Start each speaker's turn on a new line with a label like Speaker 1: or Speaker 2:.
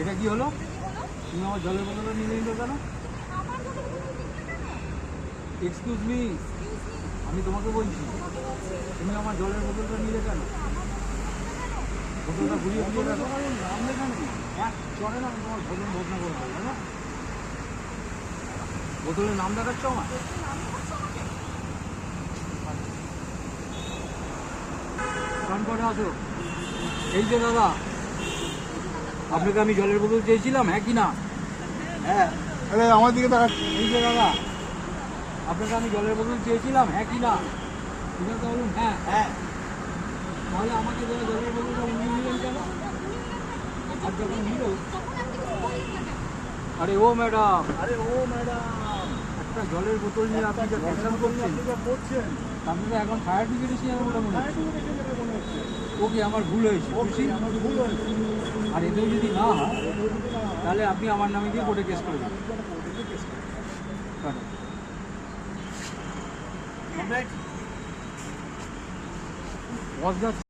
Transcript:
Speaker 1: এটা কি হলো? তুমি আমার জলের বোতলটা নিয়ে নিলো কেন? এক্সকিউজ মি আমি তোমাকে বলছি, তুমি আমার জলের বোতলটা নিলে কেন? বোতলটা ঘুরিয়ে ঘুরিয়ে রাখো নাম লেখা নেই এক চড়ে না, আমি তোমার ভোজন ভোজনা করে দেবো না বোতলের নাম দেখাচ্ছ আমার কান করে আসো। এই যে দাদা আপনাকে আমি জলের বোতল চেয়েছিলাম হ্যাঁ কি না?
Speaker 2: হ্যাঁ আরে আমার দিকে
Speaker 1: এই যে দাদা। আপনাকে আমি জলের বোতল চেয়েছিলাম হ্যাঁ কি না? ঠিক আছে বলুন হ্যাঁ।
Speaker 2: হ্যাঁ।
Speaker 1: তাহলে আমাকে দেওয়া জলের বোতলটা উনি নিলেন কেন? আর যখন নিল? আরে ও ম্যাডাম।
Speaker 2: আরে ও ম্যাডাম।
Speaker 1: একটা জলের বোতল নিয়ে আপনি যা টেনশন করছেন।
Speaker 2: আপনি
Speaker 1: তো এখন ফায়ার ব্রিগেড এসে মনে হচ্ছে। ওকে আমার ভুল হয়েছে।
Speaker 2: ও
Speaker 1: খুশি
Speaker 2: আমার ভুল হয়েছে।
Speaker 1: আর এতেও যদি না হয় তাহলে আপনি আমার নামে গিয়ে কোর্টে কেস করে দেবেন